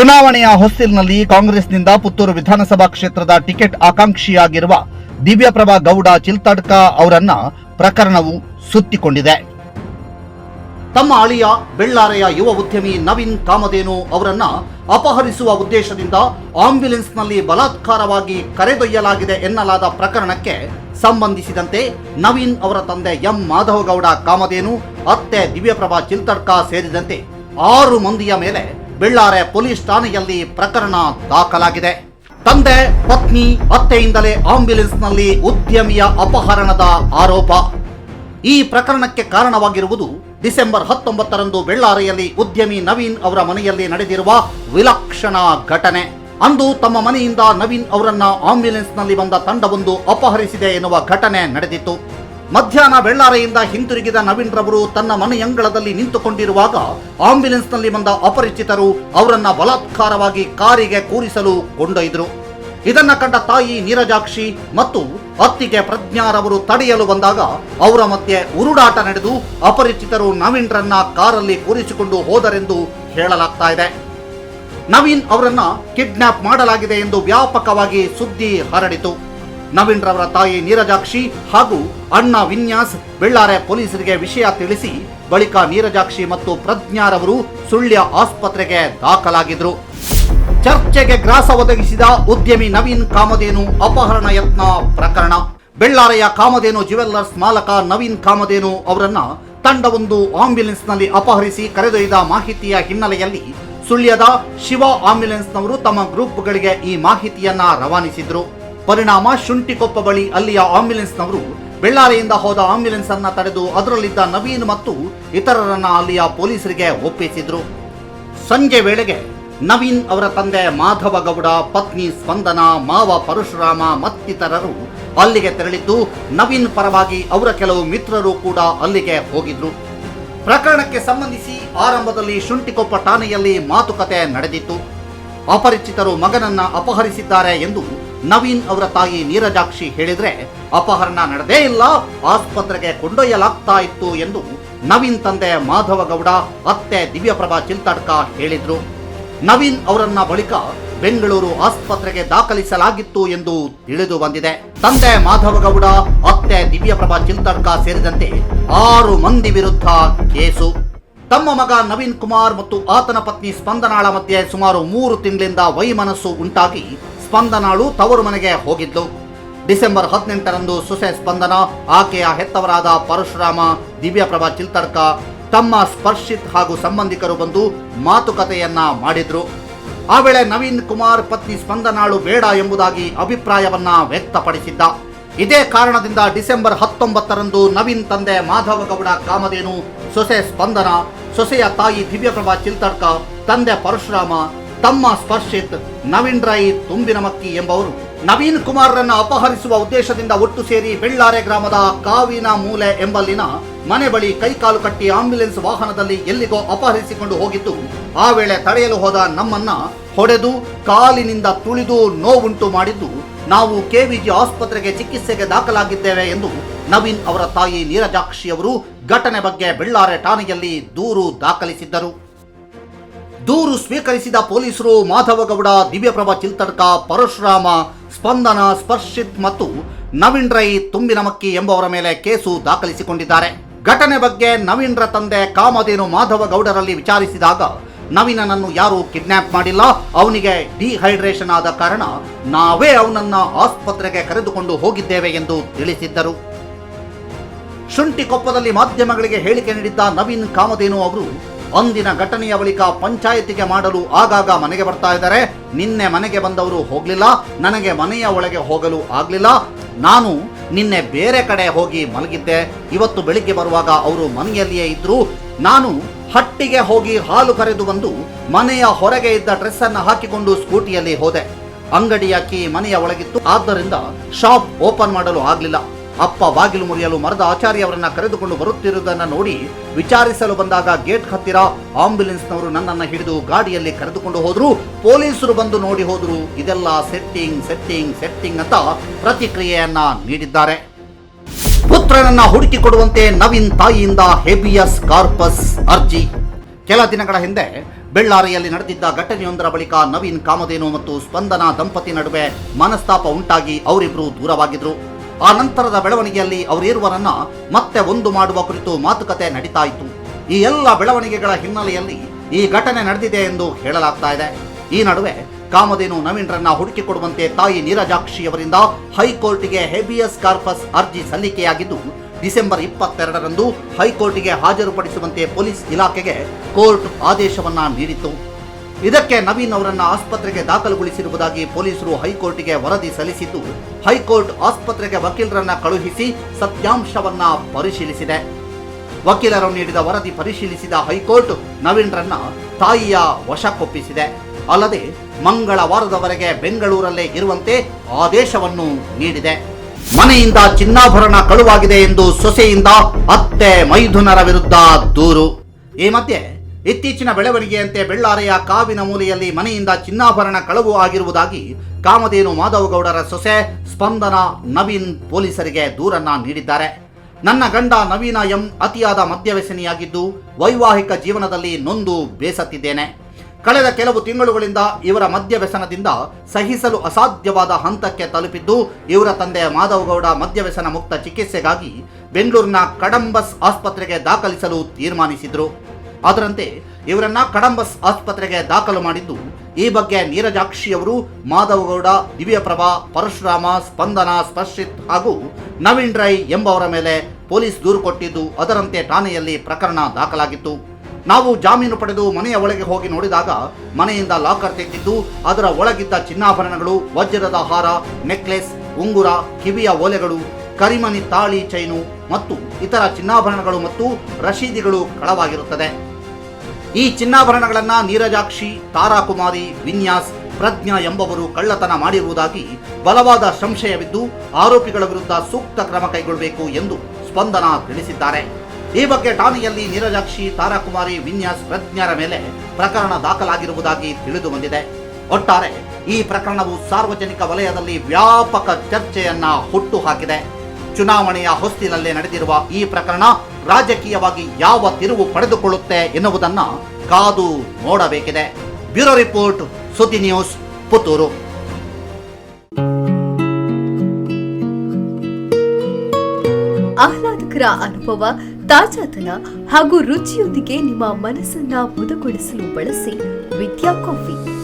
ಚುನಾವಣೆಯ ಹೊಸ್ತಿಲಿನಲ್ಲಿ ಕಾಂಗ್ರೆಸ್ನಿಂದ ಪುತ್ತೂರು ವಿಧಾನಸಭಾ ಕ್ಷೇತ್ರದ ಟಿಕೆಟ್ ಆಕಾಂಕ್ಷಿಯಾಗಿರುವ ದಿವ್ಯಪ್ರಭಾ ಗೌಡ, ಚಿಲ್ತಡ್ಕ ಅವರನ್ನ ಪ್ರಕರಣವು ಸುತ್ತಿಕೊಂಡಿದೆ. ತಮ್ಮ ಅಳಿಯ ಬೆಳ್ಳಾರೆಯ ಯುವ ಉದ್ಯಮಿ ನವೀನ್ ಕಾಮಧೇನು ಅವರನ್ನ ಅಪಹರಿಸುವ ಉದ್ದೇಶದಿಂದ ಆಂಬ್ಯುಲೆನ್ಸ್ನಲ್ಲಿ ಬಲಾತ್ಕಾರವಾಗಿ ಕರೆದೊಯ್ಯಲಾಗಿದೆ ಎನ್ನಲಾದ ಪ್ರಕರಣಕ್ಕೆ ಸಂಬಂಧಿಸಿದಂತೆ ನವೀನ್ ಅವರ ತಂದೆ ಎಂ. ಮಾಧವಗೌಡ ಕಾಮಧೇನು, ಅತ್ತೆ ದಿವ್ಯಪ್ರಭಾ ಚಿಲ್ತಡ್ಕ ಸೇರಿದಂತೆ ಆರು ಮಂದಿಯ ಮೇಲೆ ಬೆಳ್ಳಾರೆ ಪೊಲೀಸ್ ಠಾಣೆಯಲ್ಲಿ ಪ್ರಕರಣ ದಾಖಲಾಗಿದೆ. ತಂದೆ, ಪತ್ನಿ, ಅತ್ತೆಯಿಂದಲೇ ಆಂಬ್ಯುಲೆನ್ಸ್ನಲ್ಲಿ ಉದ್ಯಮಿಯ ಅಪಹರಣದ ಆರೋಪ. ಈ ಪ್ರಕರಣಕ್ಕೆ ಕಾರಣವಾಗಿರುವುದು ಡಿಸೆಂಬರ್ ಹತ್ತೊಂಬತ್ತರಂದು ಬೆಳ್ಳಾರೆಯಲ್ಲಿ ಉದ್ಯಮಿ ನವೀನ್ ಅವರ ಮನೆಯಲ್ಲಿ ನಡೆದಿರುವ ವಿಲಕ್ಷಣ ಘಟನೆ. ಅಂದು ತಮ್ಮ ಮನೆಯಿಂದ ನವೀನ್ ಅವರನ್ನ ಆಂಬ್ಯುಲೆನ್ಸ್ನಲ್ಲಿ ಬಂದ ತಂಡವೊಂದು ಅಪಹರಿಸಿದೆ ಎನ್ನುವ ಘಟನೆ ನಡೆದಿತ್ತು. ಮಧ್ಯಾಹ್ನ ಬೆಳ್ಳಾರೆಯಿಂದ ಹಿಂತಿರುಗಿದ ನವೀನ್ ರವರು ತನ್ನ ಮನೆಯಂಗಳದಲ್ಲಿ ನಿಂತುಕೊಂಡಿರುವಾಗ ಆಂಬ್ಯುಲೆನ್ಸ್ನಲ್ಲಿ ಬಂದ ಅಪರಿಚಿತರು ಅವರನ್ನ ಬಲಾತ್ಕಾರವಾಗಿ ಕಾರಿಗೆ ಕೂರಿಸಲು ಕೊಂಡೊಯ್ದರು ಇದನ್ನ ಕಂಡ ತಾಯಿ ನೀರಜಾಕ್ಷಿ ಮತ್ತು ಅತ್ತಿಗೆ ಪ್ರಜ್ಞಾರವರು ತಡೆಯಲು ಬಂದಾಗ ಅವರ ಮಧ್ಯೆ ಉರುಡಾಟ ನಡೆದು ಅಪರಿಚಿತರು ನವೀನ್ರನ್ನ ಕಾರಲ್ಲಿ ಕೂರಿಸಿಕೊಂಡು ಹೋದರೆಂದು ಹೇಳಲಾಗ್ತಾ ಇದೆ. ನವೀನ್ ಅವರನ್ನ ಕಿಡ್ನಾಪ್ ಮಾಡಲಾಗಿದೆ ಎಂದು ವ್ಯಾಪಕವಾಗಿ ಸುದ್ದಿ ಹರಡಿತು. ನವೀನ್ ರವರ ತಾಯಿ ನೀರಜಾಕ್ಷಿ ಹಾಗೂ ಅಣ್ಣ ವಿನ್ಯಾಸ್ ಬೆಳ್ಳಾರೆ ಪೊಲೀಸರಿಗೆ ವಿಷಯ ತಿಳಿಸಿ ಬಳಿಕ ನೀರಜಾಕ್ಷಿ ಮತ್ತು ಪ್ರಜ್ಞಾರವರು ಸುಳ್ಯ ಆಸ್ಪತ್ರೆಗೆ ದಾಖಲಾಗಿದ್ರು. ಚರ್ಚೆಗೆ ಗ್ರಾಸ ಒದಗಿಸಿದ ಉದ್ಯಮಿ ನವೀನ್ ಕಾಮಧೇನು ಅಪಹರಣ ಯತ್ನ ಪ್ರಕರಣ. ಬೆಳ್ಳಾರೆಯ ಕಾಮಧೇನು ಜ್ಯುವೆಲ್ಲರ್ಸ್ ಮಾಲಕ ನವೀನ್ ಕಾಮಧೇನು ಅವರನ್ನ ತಂಡವೊಂದು ಆಂಬ್ಯುಲೆನ್ಸ್ನಲ್ಲಿ ಅಪಹರಿಸಿ ಕರೆದೊಯ್ದ ಮಾಹಿತಿಯ ಹಿನ್ನೆಲೆಯಲ್ಲಿ ಸುಳ್ಯದ ಶಿವ ಆಂಬ್ಯುಲೆನ್ಸ್ನವರು ತಮ್ಮ ಗ್ರೂಪ್ಗಳಿಗೆ ಈ ಮಾಹಿತಿಯನ್ನ ರವಾನಿಸಿದ್ರು. ಪರಿಣಾಮ ಶುಂಠಿಕೊಪ್ಪ ಬಳಿ ಅಲ್ಲಿಯ ಆಂಬ್ಯುಲೆನ್ಸ್ನವರು ಬೆಳ್ಳಾರಿಯಿಂದ ಹೋದ ಆಂಬ್ಯುಲೆನ್ಸ್ ಅನ್ನ ತಡೆದು ಅದರಲ್ಲಿದ್ದ ನವೀನ್ ಮತ್ತು ಇತರರನ್ನ ಅಲ್ಲಿಯ ಪೊಲೀಸರಿಗೆ ಒಪ್ಪಿಸಿದ್ರು. ಸಂಜೆ ವೇಳೆಗೆ ನವೀನ್ ಅವರ ತಂದೆ ಮಾಧವ ಗೌಡ, ಪತ್ನಿ ಸ್ಪಂದನ, ಮಾವ ಪರಶುರಾಮ ಮತ್ತಿತರರು ಅಲ್ಲಿಗೆ ತೆರಳಿದ್ದು, ನವೀನ್ ಪರವಾಗಿ ಅವರ ಕೆಲವು ಮಿತ್ರರು ಕೂಡ ಅಲ್ಲಿಗೆ ಹೋಗಿದ್ರು. ಪ್ರಕರಣಕ್ಕೆ ಸಂಬಂಧಿಸಿ ಆರಂಭದಲ್ಲಿ ಶುಂಠಿಕೊಪ್ಪ ಠಾಣೆಯಲ್ಲಿ ಮಾತುಕತೆ ನಡೆದಿತ್ತು. ಅಪರಿಚಿತರು ಮಗನನ್ನ ಅಪಹರಿಸಿದ್ದಾರೆ ಎಂದು ನವೀನ್ ಅವರ ತಾಯಿ ನೀರಜಾಕ್ಷಿ ಹೇಳಿದ್ರೆ, ಅಪಹರಣ ನಡೆದೇ ಇಲ್ಲ, ಆಸ್ಪತ್ರೆಗೆ ಕೊಂಡೊಯ್ಯಲಾಗ್ತಾ ಇತ್ತು ಎಂದು ನವೀನ್ ತಂದೆ ಮಾಧವ ಗೌಡ ಅತ್ತೆ ದಿವ್ಯಪ್ರಭಾ ಚಿಲ್ತಾಡ್ಕ ಹೇಳಿದ್ರು. ನವೀನ್ ಅವರನ್ನ ಬಳಿಕ ಬೆಂಗಳೂರು ಆಸ್ಪತ್ರೆಗೆ ದಾಖಲಿಸಲಾಗಿತ್ತು ಎಂದು ತಿಳಿದು ಬಂದಿದೆ. ತಂದೆ ಮಾಧವಗೌಡ, ಅತ್ತೆ ದಿವ್ಯಪ್ರಭಾ ಚಿಲ್ತಾಡ್ಕ ಸೇರಿದಂತೆ ಆರು ಮಂದಿ ವಿರುದ್ಧ ಕೇಸು. ತಮ್ಮ ಮಗ ನವೀನ್ ಕುಮಾರ್ ಮತ್ತು ಆತನ ಪತ್ನಿ ಸ್ಪಂದನಾಳ ಮಧ್ಯೆ ಸುಮಾರು ಮೂರು ತಿಂಗಳಿಂದ ವೈಮನಸ್ಸು ಉಂಟಾಗಿ ಸ್ಪಂದನಾಳು ತವರು ಮನೆಗೆ ಹೋಗಿದ್ಲು ಡಿಸೆಂಬರ್ ಹದಿನೆಂಟರಂದು ಸೊಸೆ ಸ್ಪಂದನ, ಆಕೆಯ ಹೆತ್ತವರಾದ ಪರಶುರಾಮ, ದಿವ್ಯಪ್ರಭಾ ಚಿಲ್ತಡ್ಕ ತಮ್ಮ ಸ್ಪರ್ಶಿತ್ ಹಾಗೂ ಸಂಬಂಧಿಕರು ಬಂದು ಮಾತುಕತೆಯನ್ನ ಮಾಡಿದ್ರು. ಆ ವೇಳೆ ನವೀನ್ ಕುಮಾರ್ ಪತ್ನಿ ಸ್ಪಂದನಾಳು ಬೇಡ ಎಂಬುದಾಗಿ ಅಭಿಪ್ರಾಯವನ್ನ ವ್ಯಕ್ತಪಡಿಸಿದ್ದ. ಇದೇ ಕಾರಣದಿಂದ ಡಿಸೆಂಬರ್ ಹತ್ತೊಂಬತ್ತರಂದು ನವೀನ್ ತಂದೆ ಮಾಧವಗೌಡ ಕಾಮಧೇನು, ಸೊಸೆ ಸ್ಪಂದನ, ಸೊಸೆಯ ತಾಯಿ ದಿವ್ಯಪ್ರಭಾ ಚಿಲ್ತಡ್ಕ, ತಂದೆ ಪರಶುರಾಮ, ತಮ್ಮ ಸ್ಪರ್ಶಿತ್ ನವೀನ್ ರೈ ತುಂಬಿನಮಕ್ಕಿ ಎಂಬವರು. ನವೀನ್ ಕುಮಾರ್ರನ್ನ ಅಪಹರಿಸುವ ಉದ್ದೇಶದಿಂದ ಒಟ್ಟು ಸೇರಿ ಬೆಳ್ಳಾರೆ ಗ್ರಾಮದ ಕಾವಿನ ಮೂಲೆ ಎಂಬಲ್ಲಿನ ಮನೆ ಬಳಿ ಕೈಕಾಲು ಕಟ್ಟಿ ಆಂಬ್ಯುಲೆನ್ಸ್ ವಾಹನದಲ್ಲಿ ಎಲ್ಲಿಗೋ ಅಪಹರಿಸಿಕೊಂಡು ಹೋಗಿದ್ದು, ಆ ವೇಳೆ ತಡೆಯಲು ಹೋದ ನಮ್ಮನ್ನ ಹೊಡೆದು ಕಾಲಿನಿಂದ ತುಳಿದು ನೋವುಂಟು ಮಾಡಿದ್ದು, ನಾವು ಕೆವಿಜಿ ಆಸ್ಪತ್ರೆಗೆ ಚಿಕಿತ್ಸೆಗೆ ದಾಖಲಾಗಿದ್ದೇವೆ ಎಂದು ನವೀನ್ ಅವರ ತಾಯಿ ನೀರಜಾಕ್ಷಿ ಅವರು ಘಟನೆ ಬಗ್ಗೆ ಬೆಳ್ಳಾರೆ ಠಾಣೆಯಲ್ಲಿ ದೂರು ದಾಖಲಿಸಿದ್ದರು. ದೂರು ಸ್ವೀಕರಿಸಿದ ಪೊಲೀಸರು ಮಾಧವಗೌಡ, ದಿವ್ಯಪ್ರಭಾ ಚಿಲ್ತಡ್ಕ, ಪರಶುರಾಮ, ಸ್ಪಂದನ, ಸ್ಪರ್ಶಿತ್ ಮತ್ತು ನವೀನ್ ರೈ ತುಂಬಿನಮಕ್ಕಿ ಎಂಬವರ ಮೇಲೆ ಕೇಸು ದಾಖಲಿಸಿಕೊಂಡಿದ್ದಾರೆ. ಘಟನೆ ಬಗ್ಗೆ ನವೀನ್ರ ತಂದೆ ಕಾಮಧೇನು ಮಾಧವಗೌಡರಲ್ಲಿ ವಿಚಾರಿಸಿದಾಗ, ನವೀನನನ್ನು ಯಾರೂ ಕಿಡ್ನಾಪ್ ಮಾಡಿಲ್ಲ. ಅವನಿಗೆ ಡಿಹೈಡ್ರೇಷನ್ ಆದ ಕಾರಣ ನಾವೇ ಅವನನ್ನ ಆಸ್ಪತ್ರೆಗೆ ಕರೆದುಕೊಂಡು ಹೋಗಿದ್ದೇವೆ ಎಂದು ತಿಳಿಸಿದ್ದರು. ಶುಂಠಿಕೊಪ್ಪದಲ್ಲಿ ಮಾಧ್ಯಮಗಳಿಗೆ ಹೇಳಿಕೆ ನೀಡಿದ್ದ ನವೀನ್ ಕಾಮಧೇನು ಅವರು ಅಂದಿನ ಘಟನೆಯ ಬಳಿಕ ಪಂಚಾಯತಿಗೆ ಮಾಡಲು ಆಗಾಗ ಮನೆಗೆ ಬರ್ತಾ ಇದ್ದಾರೆ. ನಿನ್ನೆ ಮನೆಗೆ ಬಂದವರು ಹೋಗ್ಲಿಲ್ಲ. ನನಗೆ ಮನೆಯ ಒಳಗೆ ಹೋಗಲು ಆಗ್ಲಿಲ್ಲ. ನಾನು ನಿನ್ನೆ ಬೇರೆ ಕಡೆ ಹೋಗಿ ಮಲಗಿದ್ದೆ. ಇವತ್ತು ಬೆಳಿಗ್ಗೆ ಬರುವಾಗ ಅವರು ಮನೆಯಲ್ಲಿಯೇ ಇದ್ರು. ನಾನು ಹಟ್ಟಿಗೆ ಹೋಗಿ ಹಾಲು ಕರೆದು ಬಂದು ಮನೆಯ ಹೊರಗೆ ಇದ್ದ ಡ್ರೆಸ್ ಅನ್ನು ಹಾಕಿಕೊಂಡು ಸ್ಕೂಟಿಯಲ್ಲಿ ಹೋದೆ. ಅಂಗಡಿಯ ಕೀ ಮನೆಯ ಒಳಗಿತ್ತು. ಆದ್ದರಿಂದ ಶಾಪ್ ಓಪನ್ ಮಾಡಲು ಆಗಲಿಲ್ಲ. ಅಪ್ಪ ಬಾಗಿಲು ಮುರಿಯಲು ಮರದ ಆಚಾರ್ಯವರನ್ನ ಕರೆದುಕೊಂಡು ಬರುತ್ತಿರುವುದನ್ನು ನೋಡಿ ವಿಚಾರಿಸಲು ಬಂದಾಗ ಗೇಟ್ ಹತ್ತಿರ ಆಂಬ್ಯುಲೆನ್ಸ್ನವರು ನನ್ನನ್ನು ಹಿಡಿದು ಗಾಡಿಯಲ್ಲಿ ಕರೆದುಕೊಂಡು ಹೋದ್ರು. ಪೊಲೀಸರು ಬಂದು ನೋಡಿ ಹೋದ್ರು. ಇದೆಲ್ಲ ಸೆಟ್ಟಿಂಗ್ ಸೆಟ್ಟಿಂಗ್ ಸೆಟ್ಟಿಂಗ್ ಅಂತ ಪ್ರತಿಕ್ರಿಯೆಯನ್ನ ನೀಡಿದ್ದಾರೆ. ಪುತ್ರನನ್ನ ಹುಡುಕಿಕೊಡುವಂತೆ ನವೀನ್ ತಾಯಿಯಿಂದ ಹೆಬಿಯಸ್ ಕಾರ್ಪಸ್ ಅರ್ಜಿ. ಕೆಲ ದಿನಗಳ ಹಿಂದೆ ಬೆಳ್ಳಾರಿಯಲ್ಲಿ ನಡೆದಿದ್ದ ಘಟನೆಯೊಂದರ ಬಳಿಕ ನವೀನ್ ಕಾಮಧೇನು ಮತ್ತು ಸ್ಪಂದನ ದಂಪತಿ ನಡುವೆ ಮನಸ್ತಾಪ ಉಂಟಾಗಿ ಅವರಿಬ್ಬರು ದೂರವಾಗಿದ್ರು. ಆ ನಂತರದ ಬೆಳವಣಿಗೆಯಲ್ಲಿ ಅವರಿರುವರನ್ನ ಮತ್ತೆ ಒಂದು ಮಾಡುವ ಕುರಿತು ಮಾತುಕತೆ ನಡೀತಾ ಇತ್ತು. ಈ ಎಲ್ಲ ಬೆಳವಣಿಗೆಗಳ ಹಿನ್ನೆಲೆಯಲ್ಲಿ ಈ ಘಟನೆ ನಡೆದಿದೆ ಎಂದು ಹೇಳಲಾಗ್ತಾ ಇದೆ. ಈ ನಡುವೆ ಕಾಮಧೇನು ನವೀನ್ರನ್ನ ಹುಡುಕಿಕೊಡುವಂತೆ ತಾಯಿ ನೀರಜಾಕ್ಷಿಯವರಿಂದ ಹೈಕೋರ್ಟ್ಗೆ ಹೆಬಿಯಸ್ ಕಾರ್ಪಸ್ ಅರ್ಜಿ ಸಲ್ಲಿಕೆಯಾಗಿದ್ದು, ಡಿಸೆಂಬರ್ ಇಪ್ಪತ್ತೆರಡರಂದು ಹೈಕೋರ್ಟ್ಗೆ ಹಾಜರುಪಡಿಸುವಂತೆ ಪೊಲೀಸ್ ಇಲಾಖೆಗೆ ಕೋರ್ಟ್ ಆದೇಶವನ್ನ ನೀಡಿತ್ತು. ಇದಕ್ಕೆ ನವೀನ್ ಅವರನ್ನ ಆಸ್ಪತ್ರೆಗೆ ದಾಖಲುಗೊಳಿಸಿರುವುದಾಗಿ ಪೊಲೀಸರು ಹೈಕೋರ್ಟ್ಗೆ ವರದಿ ಸಲ್ಲಿಸಿದ್ದು, ಹೈಕೋರ್ಟ್ ಆಸ್ಪತ್ರೆಗೆ ವಕೀಲರನ್ನ ಕಳುಹಿಸಿ ಸತ್ಯಾಂಶವನ್ನ ಪರಿಶೀಲಿಸಿದೆ. ವಕೀಲರು ನೀಡಿದ ವರದಿ ಪರಿಶೀಲಿಸಿದ ಹೈಕೋರ್ಟ್ ನವೀನ್ರನ್ನ ತಾಯಿಯ ವಶಕ್ಕೊಪ್ಪಿಸಿದೆ. ಅಲ್ಲದೆ, ಮಂಗಳವಾರದವರೆಗೆ ಬೆಂಗಳೂರಲ್ಲೇ ಇರುವಂತೆ ಆದೇಶವನ್ನು ನೀಡಿದೆ. ಮನೆಯಿಂದ ಚಿನ್ನಾಭರಣ ಕಳುವಾಗಿದೆ ಎಂದು ಸೊಸೆಯಿಂದ ಅತ್ತೆ ಮೈದುನರ ವಿರುದ್ಧ ದೂರು. ಈ ಮಧ್ಯೆ ಇತ್ತೀಚಿನ ಬೆಳವಣಿಗೆಯಂತೆ ಬೆಳ್ಳಾರೆಯ ಕಾವಿನ ಮೂಲೆಯಲ್ಲಿ ಮನೆಯಿಂದ ಚಿನ್ನಾಭರಣ ಕಳವು ಆಗಿರುವುದಾಗಿ ಕಾಮಧೇನು ಮಾಧವಗೌಡರ ಸೊಸೆ ಸ್ಪಂದನ ನವೀನ್ ಪೊಲೀಸರಿಗೆ ದೂರನ್ನ ನೀಡಿದ್ದಾರೆ. ನನ್ನ ಗಂಡ ನವೀನ ಎಂ ಅತಿಯಾದ ಮದ್ಯವ್ಯಸನಿಯಾಗಿದ್ದು ವೈವಾಹಿಕ ಜೀವನದಲ್ಲಿ ನೊಂದು ಬೇಸತ್ತಿದ್ದೇನೆ. ಕಳೆದ ಕೆಲವು ತಿಂಗಳುಗಳಿಂದ ಇವರ ಮದ್ಯವ್ಯಸನದಿಂದ ಸಹಿಸಲು ಅಸಾಧ್ಯವಾದ ಹಂತಕ್ಕೆ ತಲುಪಿದ್ದು ಇವರ ತಂದೆ ಮಾಧವಗೌಡ ಮದ್ಯವ್ಯಸನ ಮುಕ್ತ ಚಿಕಿತ್ಸೆಗಾಗಿ ಬೆಂಗಳೂರಿನ ಕಡಂಬಸ್ ಆಸ್ಪತ್ರೆಗೆ ದಾಖಲಿಸಲು ತೀರ್ಮಾನಿಸಿದ್ರು. ಅದರಂತೆ ಇವರನ್ನ ಕಡಂಬಸ್ ಆಸ್ಪತ್ರೆಗೆ ದಾಖಲು ಮಾಡಿದ್ದು, ಈ ಬಗ್ಗೆ ನೀರಜಾಕ್ಷಿಯವರು, ಮಾಧವಗೌಡ, ದಿವ್ಯಪ್ರಭಾ, ಪರಶುರಾಮ, ಸ್ಪಂದನ, ಸ್ಪರ್ಶಿತ್ ಹಾಗೂ ನವೀನ್ ರೈ ಎಂಬವರ ಮೇಲೆ ಪೊಲೀಸ್ ದೂರು ಕೊಟ್ಟಿದ್ದು, ಅದರಂತೆ ಠಾಣೆಯಲ್ಲಿ ಪ್ರಕರಣ ದಾಖಲಾಗಿತ್ತು. ನಾವು ಜಾಮೀನು ಪಡೆದು ಮನೆಯ ಒಳಗೆ ಹೋಗಿ ನೋಡಿದಾಗ ಮನೆಯಿಂದ ಲಾಕರ್ ತೆಗೆದಿದ್ದು, ಅದರ ಒಳಗಿದ್ದ ಚಿನ್ನಾಭರಣಗಳು, ವಜ್ರದ ಹಾರ, ನೆಕ್ಲೆಸ್, ಉಂಗುರ, ಕಿವಿಯ ಓಲೆಗಳು, ಕರಿಮನಿ ತಾಳಿ ಚೈನು ಮತ್ತು ಇತರ ಚಿನ್ನಾಭರಣಗಳು ಮತ್ತು ರಶೀದಿಗಳು ಕಳವಾಗಿರುತ್ತದೆ. ಈ ಚಿನ್ನಾಭರಣಗಳನ್ನ ನೀರಜಾಕ್ಷಿ, ತಾರಾಕುಮಾರಿ, ವಿನ್ಯಾಸ್, ಪ್ರಜ್ಞಾ ಎಂಬವರು ಕಳ್ಳತನ ಮಾಡಿರುವುದಾಗಿ ಬಲವಾದ ಸಂಶಯವಿದ್ದು ಆರೋಪಿಗಳ ವಿರುದ್ಧ ಸೂಕ್ತ ಕ್ರಮ ಕೈಗೊಳ್ಳಬೇಕು ಎಂದು ಸ್ಪಂದನ ತಿಳಿಸಿದ್ದಾರೆ. ಈ ಬಗ್ಗೆ ಠಾಣೆಯಲ್ಲಿ ನೀರಜಾಕ್ಷಿ, ತಾರಾಕುಮಾರಿ, ವಿನ್ಯಾಸ್, ಪ್ರಜ್ಞರ ಮೇಲೆ ಪ್ರಕರಣ ದಾಖಲಾಗಿರುವುದಾಗಿ ತಿಳಿದು ಬಂದಿದೆ ಒಟ್ಟಾರೆ ಈ ಪ್ರಕರಣವು ಸಾರ್ವಜನಿಕ ವಲಯದಲ್ಲಿ ವ್ಯಾಪಕ ಚರ್ಚೆಯನ್ನ ಹುಟ್ಟು ಹಾಕಿದೆ. ಚುನಾವಣೆಯ ಹೊಸ್ತಿಲಲ್ಲೇ ನಡೆದಿರುವ ಈ ಪ್ರಕರಣ ರಾಜಕೀಯವಾಗಿ ಯಾವ ತಿರುವು ಪಡೆದುಕೊಳ್ಳುತ್ತೆ ಎನ್ನುವುದನ್ನ ಕಾದು ನೋಡಬೇಕಿದೆ. ಬ್ಯೂರೋ ರಿಪೋರ್ಟ್ ಸುದ್ದಿ ನ್ಯೂಸ್ ಪುತ್ತೂರು. ಆಹ್ಲಾದಕರ ಅನುಭವ ತಾಜಾತನ ಹಾಗೂ ರುಚಿಯೊಂದಿಗೆ ನಿಮ್ಮ ಮನಸ್ಸನ್ನ ಮುದಗೊಳಿಸಲು ಬಳಸಿ Vidya coffee.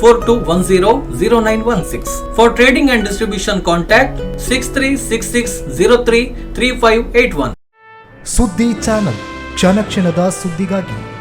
For enquiry contact 080 4172 2212 4210 For trading and distribution contact 6366033581. ಸುದ್ದಿ ಚಾನಲ್ ಕ್ಷಣ ಕ್ಷಣದ ಸುದ್ದಿಗಾಗಿ